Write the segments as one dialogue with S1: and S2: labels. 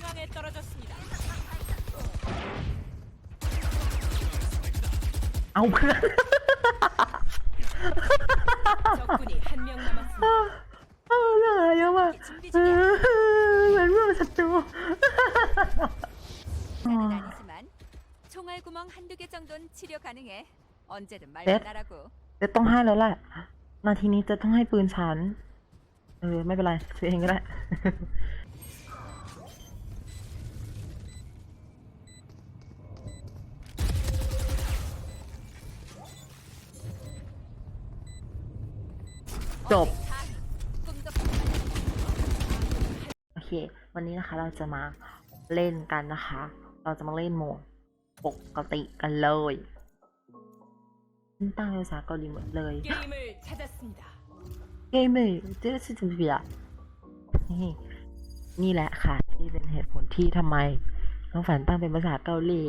S1: 중앙에 떨어졌습니다.
S2: เอาเพื่อน
S1: 적군이 한 명 남았습니다.
S2: เอาเลยเยอะมาก
S1: 준비
S2: เอ
S1: 중이야.
S2: อเหมือนเมื่อศัตรู
S3: 나는 아니지만 총알 구멍 한두 개 정도는 치료 가능해. 언제든
S2: 넷.
S3: 말만 하라고.
S2: จะต้องให้แล้วแหละ นาทีนี้จะต้องให้ปืนฉัน เออ ไม่เป็นไรซื้อเองก็ได้ จบ โอเค วันนี้นะคะเราจะมาเล่นกันนะคะ เราจะมาเล่นโหมดปกติกันเลยตั้งภาษาเกาหลีหมดเลย เกมเมอร์เจอสิจุบีอะนี่นี่แหละค่ะ ที่เป็นเหตุผลที่ทำไมต้องฝันตั้งเป็นภาษาเกาหลี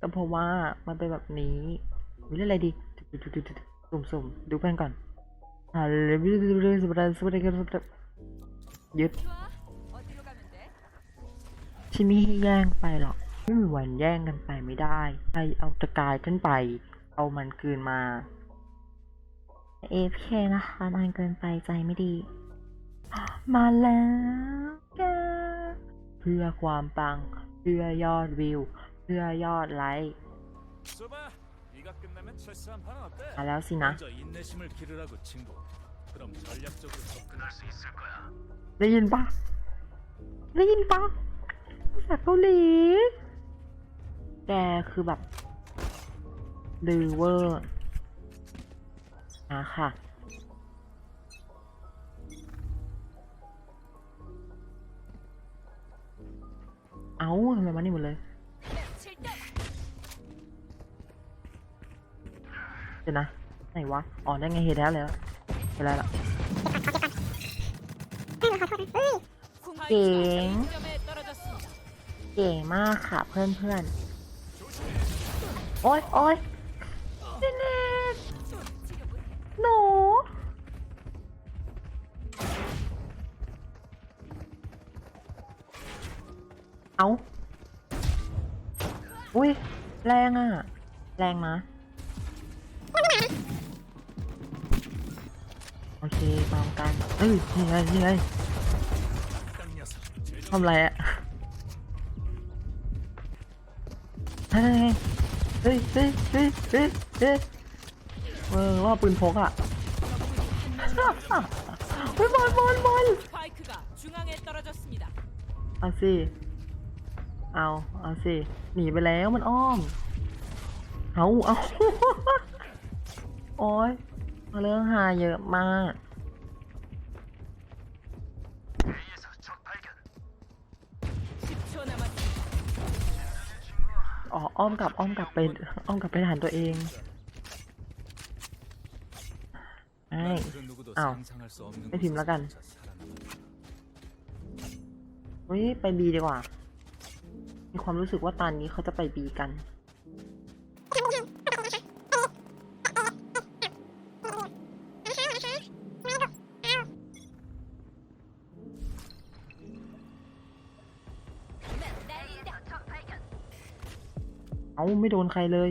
S2: ก็เพราะว่ามันเป็นแบบนี้วิเล่งอะไรดี สุ่มๆ ดูเพื่อนก่อน ฮัลโห
S3: ลบิสบิสบสบิ
S2: สบิสบิสยึดที่ไม่ให้แย่งไปหรอกไม่มีวันแย่งกันไปไม่ได้ใครเอาตะกายท่านไป เอามันคืนมาเอฟเคนะคะนานเกินไปใจไม่ดี มาแล้วเพื่อความปัง เพื่อยอดวิว เพื่อยอดไลค์ มาแล้วสินะ ได้ยินปะได้ยินปะภาษาเกาหลี แกคือแบบลือเวอร์นะค่ะเอาทำไมมันนี่หมดเลย เดี๋ยวนะไหนวะอ๋อได้ไงเห็นแล้วแล้วเป็นไรล่ะ
S1: เจ๋ง
S2: เจ๋งมากค่ะเพื่อนเพื่อนโอ๊ยโอ๊ยเนตหนูเอาอุ้ยแรงอะ แรงมา โอเคตามกันเอ้ยยังไง
S4: ยังไง
S2: ทำไรอะเฮ้ยเฮ้ยเฮ้ยเฮ้ยเฮ้ยออว่าปืนพกอะเฮ้ยบอลบอลบอลอาสิเอาเอาสิหนีไปแล้วมันอ้อมเอาเอา โอ้ยเรื่องหาเยอะมาก อ๋อ อ้อมกลับ อ้อมกลับไป อ้อมกลับไปหันตัวเองไอ้อา
S4: วไป
S2: พิ
S4: มพ์แล้วกัน
S2: เฮ้ยไปบีดีกว่า มีความรู้สึกว่าตอนนี้เขาจะไปบีกัน เอาไม่โดนใครเลย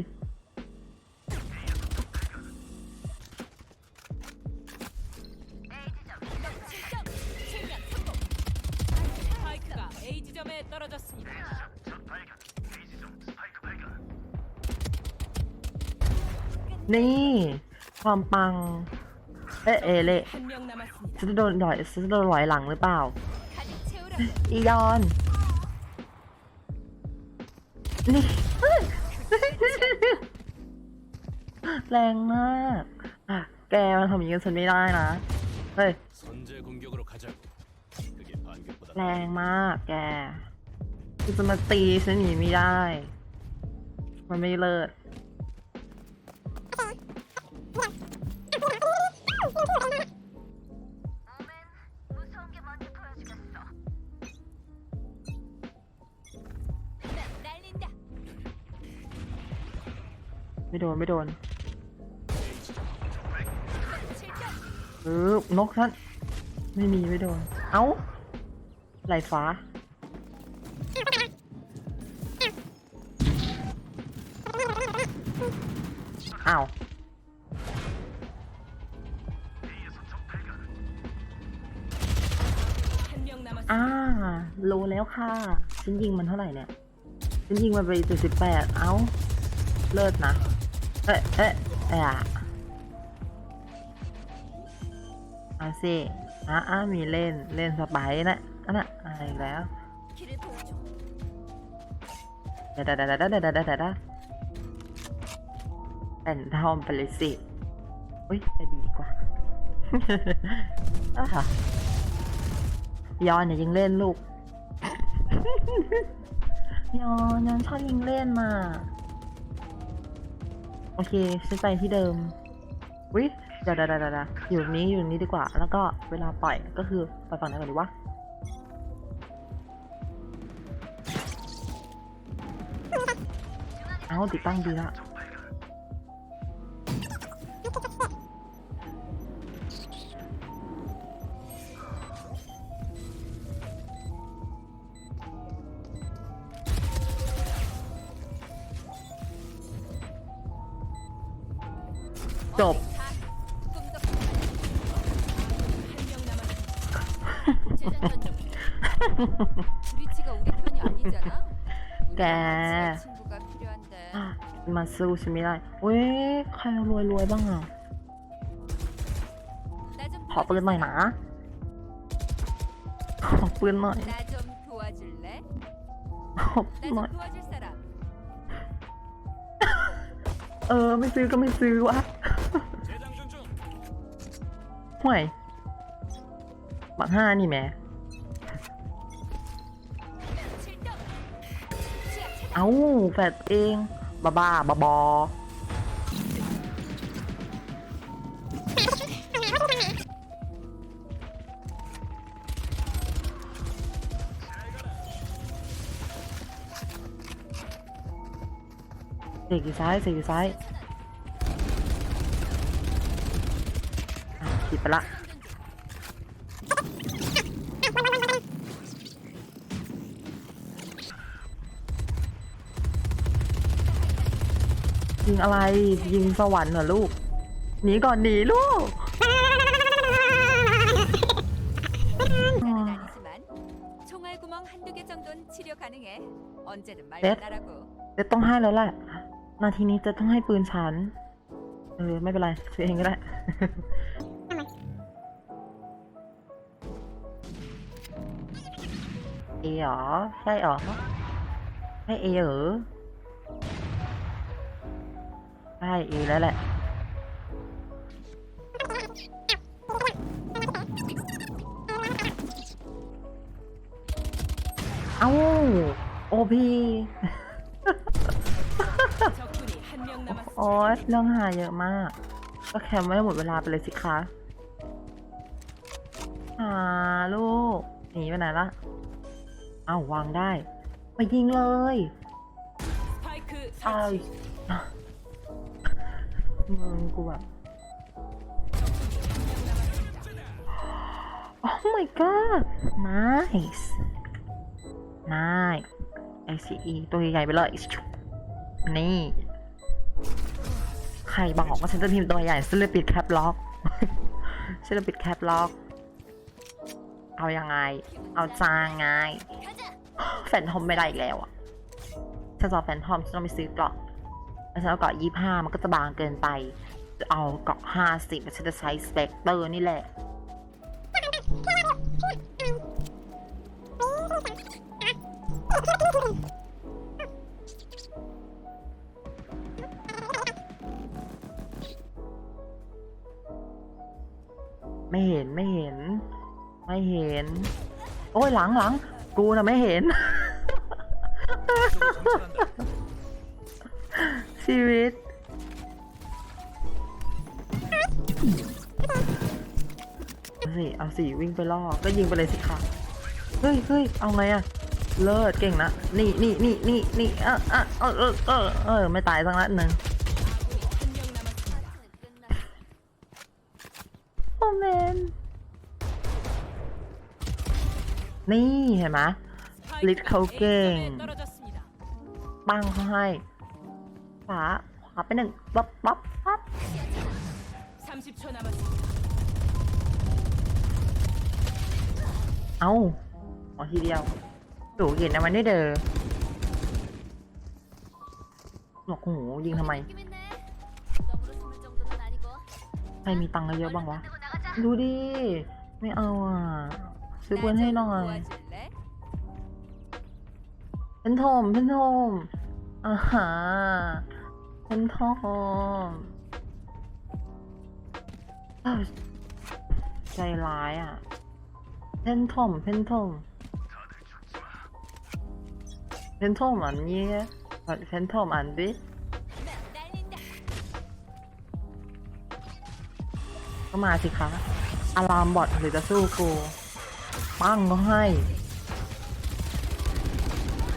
S1: 스파이크가 A 지점에 떨어졌습니다.
S4: 적 발견 A지 좀 스파이크 발견
S2: นี่ ความปัง เอ๊ะเอเละ
S1: 한 명 남았습니다.
S2: จะโดนหน่อยจะโดนหลอยหลังหรือเปล่า
S3: 가득 채우라.
S2: อียอน นี่ แรงมากอ่ะแกมาทำอย่างนี้กับฉันไม่ได้นะ เฮ้ย
S4: 선제 공격으로 가자고 그게 반격보다
S2: แรงมากแกคือจะมาตีฉันหนีไม่ได้ มันไม่เลิศ
S3: 날린다.
S2: ไม่โดนไม่โดน ออนกนั่นไม่มีไม่โดน เอ้าไหลฟ้า อ้าวอ่าโลแล้วค่ะฉันยิงมันเท่าไหร่เนี่ยฉันยิงมันไปเจ็ดสิบแปดเอ้า เลิศนะ เอ๊ะเอ๊ะเอ๊ะ อาสิอ้าอมีเล่นเล่นสไปนะอันน่ะอะไรแล้วเดาดาดาดาดาดาดาดาเป็นทอมไปเลยสิอุ้ยไปบีดีกว่าย้อนเนี่ยยิงเล่นลูกย้อนย้อนชอบยิงเล่นมา โอเคฉันไปที่เดิมวิ เดี๋ยวเดี๋ยวเดี๋ยวเดี๋ยวอยู่นี้อยู่นี้ดีกว่า แล้วก็เวลาปล่อยก็คือปล่อยฝั่งไหนก่อนดีวะเอาติดตั้งดีละจบ
S3: 장전 중. 브리치가 우리 편이 아니잖아. 우리
S2: 네.
S3: 브리치와 친구가 필요한데.
S2: มาสู้ฉันไม่ได้เว้ย ใครรวยรวยๆบ้างอ่ะ
S3: 나 좀
S2: ขอปืนหน่อยนะ ขอปืนหน่อย
S3: 나 좀 도와줄래?
S2: ขอ
S3: 나
S2: หน่อย
S3: 좀 도와줄 사람.
S2: เออ ไม่ซื้อก็ไม่ซื้อวะ
S4: 재장전 중.
S2: ห่วยบักห้านี่แหม่ เอาแฟดเองบ้าบ้าบอบอเสกอยู่ซ้ายเสกอยู่ซ้ายผิดไปละ ยิงอะไร ยิงสวรรค์เหรอลูก หนีก่อนหนีลูก
S3: 나는 아니지만 총알 구멍 한두 개 정도는 치료 가능해. 언제든 말
S2: 네?
S3: 나라고.
S2: จะต้องให้แล้วแหละ นาทีนี้จะต้องให้ปืนฉัน เออ ไม่เป็นไรซื้อเองก็ได้ เอเหรอ ใช่เหรอ ใช่เอเหรอ ใช่เอแล้วแหละ เอาโอพีโอ้ยเรื่องหาเยอะมาก ก็แคมไม่หมดเวลาไปเลยสิคะหาลูกหนีไปไหนละเอาวางได้ ไปยิงเลยอา มึงกูแบบ Oh my god nice nice ICE ตัวใหญ่ไปเลย นี่ ใครบอกว่าฉันจะพิมพ์ตัวใหญ่ฉันเลยปิดแคปล็อกฉันเลยปิดแคปล็อก เอายังไง เอาจางไง แฟนทอมไม่ได้อีกแล้วอะถ้าจะเอาแฟนทอมฉันต้องไปซื้อกล่อง ฉันเอาเกาะยี่ห้ามันก็จะบางเกินไป เอาเกาะห้าสิบฉันจะใช้สเปกเตอร์นี่แหละไม่เห็นไม่เห็น ไม่เห็น โอ้ยหลังหลังกูนะไม่เห็น ชีวิต เอ้สิเอาสิวิ่งไปล่อ ก็ยิงไปเลยสิคะเฮ้ยเฮ้ยเอาไงอะเลิศเก่งนะ นี่นี่นี่นี่นี่เออเออเออเออเออเออไม่ตายสักนัดหนึ่งโอเมนนี่เห็นไหมลิทเขาเก่ง ปังเขาให้ ขวา ขวาไปหนึ่งป๊อปป๊
S1: อปป๊อป
S2: เอาขอทีเดียวดูเห็นนะมันได้เดอหนวกหูยิงทำไม ใครมีตังค์เยอะบ้างวะ ดูดิ ไม่เอาอะ ซื้อปืนให้น้อ
S3: งอะ
S2: เป็นโทมเป็นโทมอ่าฮะ คุณพ่อใจร้ายอะเพนทอมเพนทอมเพนทอมอันนี้เพนทอมอันดิก็มาสิคะอารามบอดหรือจะสู้กูปังก็ให้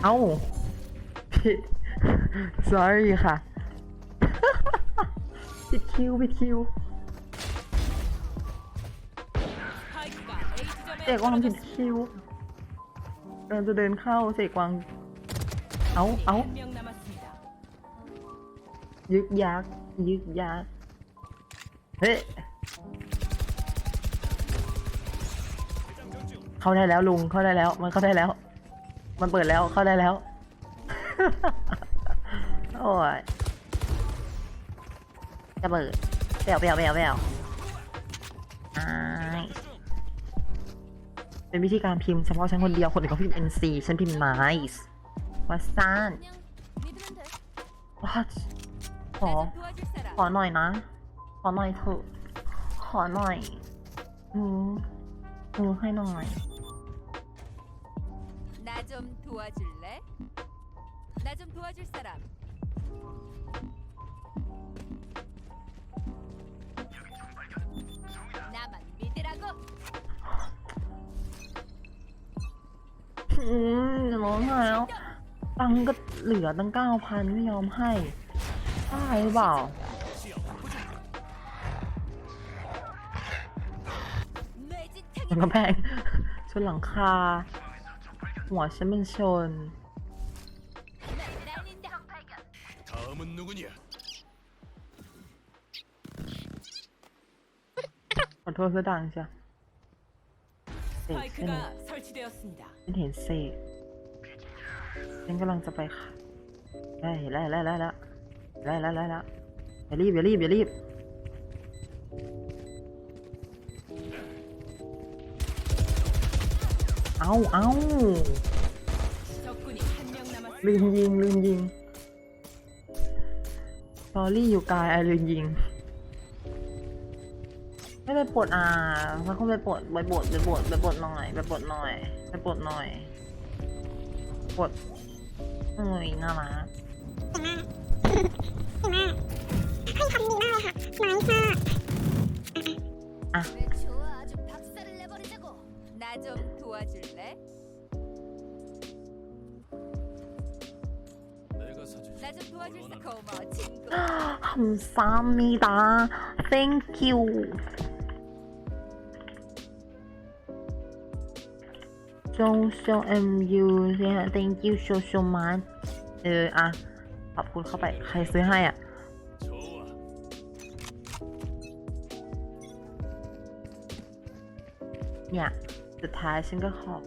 S2: เอา้า sorry ค่ะ ปิดคิวปิดคิวเสกวาง
S1: ทำผิด
S2: คิวเราจะเดินเข้าเสกวาง เอาเอายึกยักยึกยักเฮ้เข้าได้แล้วลุงเข้าได้แล้ว มันเข้าได้แล้ว มันเปิดแล้วเข้าได้แล้ว โอ้ย จะเปิดแปวแปวแปวแปวอ้ายเป็นวิธีการพิมพ์เฉพาะฉันคนเดียว คนอื่นเขาพิมพ์ NC ฉันพิมพ์ nice วัสซัน
S3: 믿으면 돼.
S2: what ขอ
S3: 나 좀 도와줄 사람.
S2: ขอหน่อยนะ ขอหน่อยเถอะ ขอหน่อย อืมอือให้หน่อย
S3: 나 좀 도와줄래? 나 좀 도와줄 사람.
S2: อร้องห้แล้ว ตังก็เหลือตั้งเก้าพันไม่ยอมให้ตายหรือเปล่ายังกระแพงชนหลังคา หัวฉันเป็นชนขอโทษเสียอดังจ้ะ เสกฉัน
S1: 스파이크가 설치되었습니다.
S2: ฉันเห็นเสกฉันกำลังจะไปค่ะได้เห็นแล้วเห็นแล้วเห็นแล้วเห็นแล้วเห็นแล้วเห็นแล้วอย่ารีบอย่ารีบอย่ารีบ เอาเอา
S1: 적군이 한 명 남았습니다.
S2: ลืมยิงลืมยิงสอรี่อยู่ไกลไอลืมยิง ไม่ไปปลดอ่ามันคงไปปลดไปปลดไปปลดไปปลดหน่อยไปปลดหน่อยไปปลดหน่อยปลดโอ้ยน่ารัก
S3: 왜 좋아 아주 박살을 내버리자고. 나 좀 도와줄래?
S4: 내가 사주지.
S3: 나 좀 도와줄 사 고마워 친구.
S2: คำซ้ำมีตา thank you โจโจ mu เนี่ย thank you so so much เอออะขอบคุณเข้าไป ใครซื้อให้อะ.เนี่ย สุดท้ายฉันก็ขอบ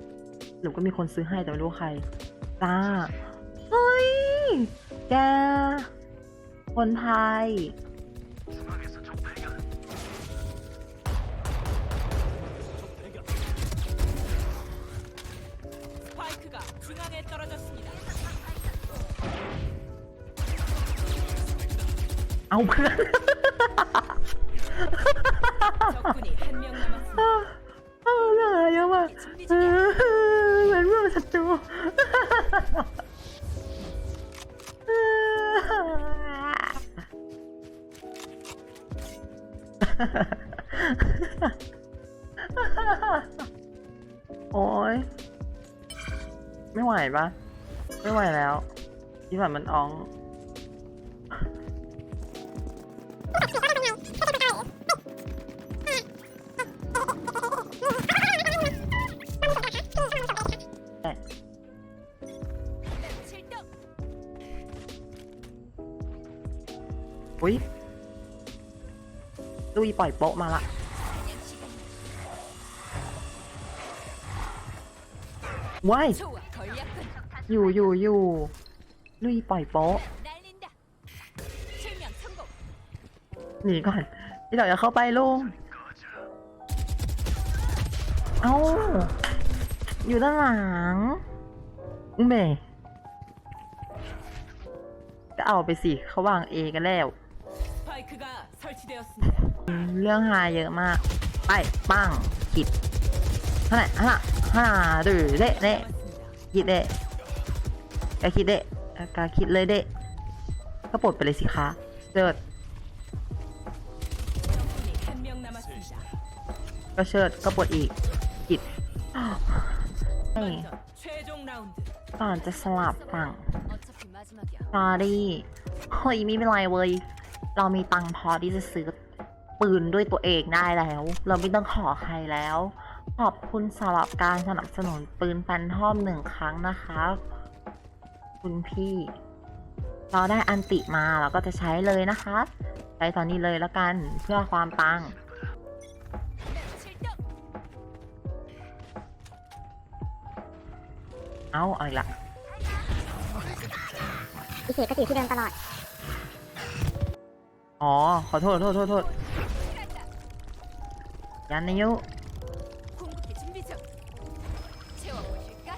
S2: หรือก็มีคนซื้อให้แต่ไม่รู้ใครจ้าเฮ้ย แก คนไทย เอาเพื่อน
S1: 적군이 한 명 남았습니다.
S2: เอาเลยเยอะมาก
S3: 준비
S2: เอ
S3: 중이야.
S2: อเหมือนเมื่อศัตรู โอ้ยไม่ไหวปะไม่ไหวแล้วที่แบบมันอ้อง ุ้ยลุยปล่อยโปะมาละว้ายอยู่อยู่อยู่ลุยปล่อยโปะหนีก่อนพี่ดอกอย่าเข้าไปลุงเอาอยู่ด้านหลังอุ้มเบจะเอาไปสิเขาวางเอกันแล้ว
S1: 설치되었습니다.
S2: เรื่องฮาเยอะมาก ไป ปังคิดฮะฮะฮะดือเดะเดะ
S1: 남았습니다.
S2: คิดเดะกาคิดเดะกาคิดเลยเดะก็ปลดไปเลยสิคะเจิด
S1: 적군이 한 명 남았습니다.
S2: ก็เชิด ก็ปลดอีกคิดเฮ้ย
S1: 먼저 최종 라운드.
S2: ก่อนจะสลับฝั่ง
S3: 어차피 마지막이야
S2: สอรี่เฮ้ยไม่เป็นไรเว้ย เรามีตังพอที่จะซื้อปืนด้วยตัวเองได้แล้ว เราไม่ต้องขอใครแล้ว ขอบคุณสำหรับการสนับสนุนปืนแฟนทอมหนึ่งครั้งนะคะ คุณพี่ เราได้อันติมาเราก็จะใช้เลยนะคะใช้ตอนนี้เลยแล้วกันเพื่อความปังเอาเอาอีกละ
S5: อีเขตก็อยู่ที่เดิมตลอด
S2: อ๋อ ขอโทษโทษโทษโทษ
S3: 간다
S2: ยันนายุ
S3: 궁극기 준비 중 채워보실까?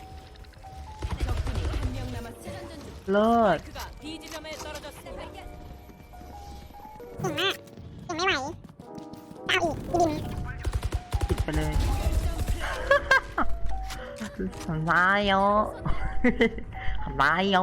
S1: 적군이 한 명 남았습니다.
S3: 재전전 중
S2: เลิศ
S1: 스파이크가 B 지점에 떨어졌습니다.
S3: 발견
S5: เก่งมากเก่งไม่ไหวตามอีกอีบิม
S2: ปิดไปเลย ทำร้ายโย ทำร้ายโย